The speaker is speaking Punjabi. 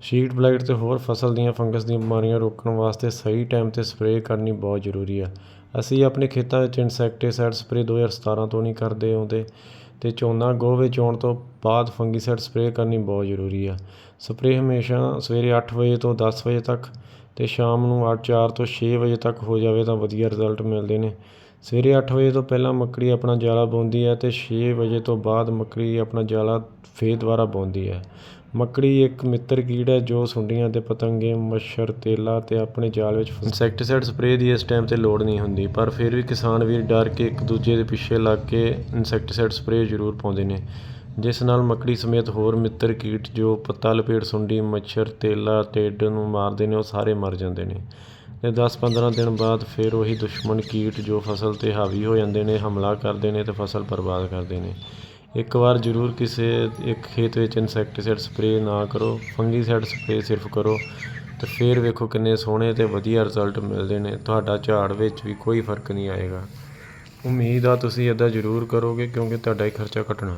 ਸ਼ੀਟ ਬਲਾਈਟ ਤੇ ਹੋਰ ਫਸਲ ਦੀਆਂ ਫੰਗਸ ਦੀਆਂ ਬਿਮਾਰੀਆਂ ਰੋਕਣ ਵਾਸਤੇ ਸਹੀ ਟਾਈਮ ਤੇ ਸਪਰੇਅ ਕਰਨੀ ਬਹੁਤ ਜ਼ਰੂਰੀ ਆ। ਅਸੀਂ ਆਪਣੇ ਖੇਤਾਂ ਵਿੱਚ ਇਨਸੈਕਟੀਸਾਈਡ ਸਪਰੇਅ 2017 ਤੋਂ ਨਹੀਂ ਕਰਦੇ ਆਉਂਦੇ ਤੇ ਝੋਨਾ ਗੋਹ ਵਿੱਚ ਆਉਣ ਤੋਂ ਬਾਅਦ ਫੰਗੀਸਾਈਡ ਸਪਰੇਅ ਕਰਨੀ ਬਹੁਤ ਜ਼ਰੂਰੀ ਆ। ਸਪਰੇਅ ਹਮੇਸ਼ਾ ਸਵੇਰੇ 8 ਵਜੇ ਤੋਂ 10 ਵਜੇ ਤੱਕ ਤੇ ਸ਼ਾਮ ਨੂੰ 8 4 ਤੋਂ 6 ਵਜੇ ਤੱਕ ਹੋ ਜਾਵੇ ਤਾਂ ਵਧੀਆ ਰਿਜ਼ਲਟ ਮਿਲਦੇ ਨੇ। ਸਵੇਰੇ ਅੱਠ ਵਜੇ ਤੋਂ ਪਹਿਲਾਂ ਮੱਕੜੀ ਆਪਣਾ ਜਾਲਾ ਬੁਣਦੀ ਹੈ ਅਤੇ ਛੇ ਵਜੇ ਤੋਂ ਬਾਅਦ ਮੱਕੜੀ ਆਪਣਾ ਜਾਲਾ ਫੇਰ ਦੁਬਾਰਾ ਬੁਣਦੀ ਹੈ। ਮੱਕੜੀ ਇੱਕ ਮਿੱਤਰ ਕੀੜ ਹੈ ਜੋ ਸੁੰਡੀਆਂ ਅਤੇ ਪਤੰਗੇ, ਮੱਛਰ, ਤੇਲਾ ਅਤੇ ਆਪਣੇ ਜਾਲ ਵਿੱਚ ਇਨਸੈਕਟੀਸਾਈਡ ਸਪਰੇਅ ਦੀ ਇਸ ਟਾਈਮ ਤੇ ਲੋੜ ਨਹੀਂ ਹੁੰਦੀ, ਪਰ ਫਿਰ ਵੀ ਕਿਸਾਨ ਵੀਰ ਡਰ ਕੇ ਇੱਕ ਦੂਜੇ ਦੇ ਪਿੱਛੇ ਲੱਗ ਕੇ ਇਨਸੈਕਟੀਸਾਈਡ ਸਪਰੇਅ ਜ਼ਰੂਰ ਪਾਉਂਦੇ ਨੇ। ਜਿਸ ਨਾਲ ਮੱਕੜੀ ਸਮੇਤ ਹੋਰ ਮਿੱਤਰ ਕੀਟ ਜੋ ਪੱਤਾ ਲਪੇਟ ਸੁੰਡੀ, ਮੱਛਰ, ਤੇਲਾ ਟਿੱਡ ਨੂੰ ਮਾਰਦੇ ਨੇ, ਉਹ ਸਾਰੇ ਮਰ ਜਾਂਦੇ ਨੇ। ਤੇ 10-15 ਦਿਨ ਬਾਅਦ ਫਿਰ ਉਹੀ ਦੁਸ਼ਮਣ ਕੀਟ ਜੋ ਫਸਲ ਤੇ ਹਾਵੀ ਹੋ ਜਾਂਦੇ ਨੇ, ਹਮਲਾ ਕਰਦੇ ਨੇ ਤੇ ਫਸਲ ਬਰਬਾਦ ਕਰਦੇ ਨੇ। ਇੱਕ ਵਾਰ ਜ਼ਰੂਰ ਕਿਸੇ ਇੱਕ ਖੇਤ ਵਿੱਚ ਇਨਸੈਕਟੀਸਾਈਡ ਸਪਰੇਅ ਨਾ ਕਰੋ, ਫੰਗੀਸਾਈਡ ਸਪਰੇਅ ਸਿਰਫ ਕਰੋ ਤੇ ਫਿਰ ਵੇਖੋ ਕਿੰਨੇ ਸੋਹਣੇ ਤੇ ਵਧੀਆ ਰਿਜ਼ਲਟ ਮਿਲਦੇ ਨੇ। ਤੁਹਾਡਾ ਝਾੜ ਵਿੱਚ ਵੀ ਕੋਈ ਫ਼ਰਕ ਨਹੀਂ ਆਏਗਾ। ਉਮੀਦ ਆ ਤੁਸੀਂ ਇੱਦਾਂ ਜ਼ਰੂਰ ਕਰੋਗੇ ਕਿਉਂਕਿ ਤੁਹਾਡਾ ਹੀ ਖਰਚਾ ਘਟਣਾ।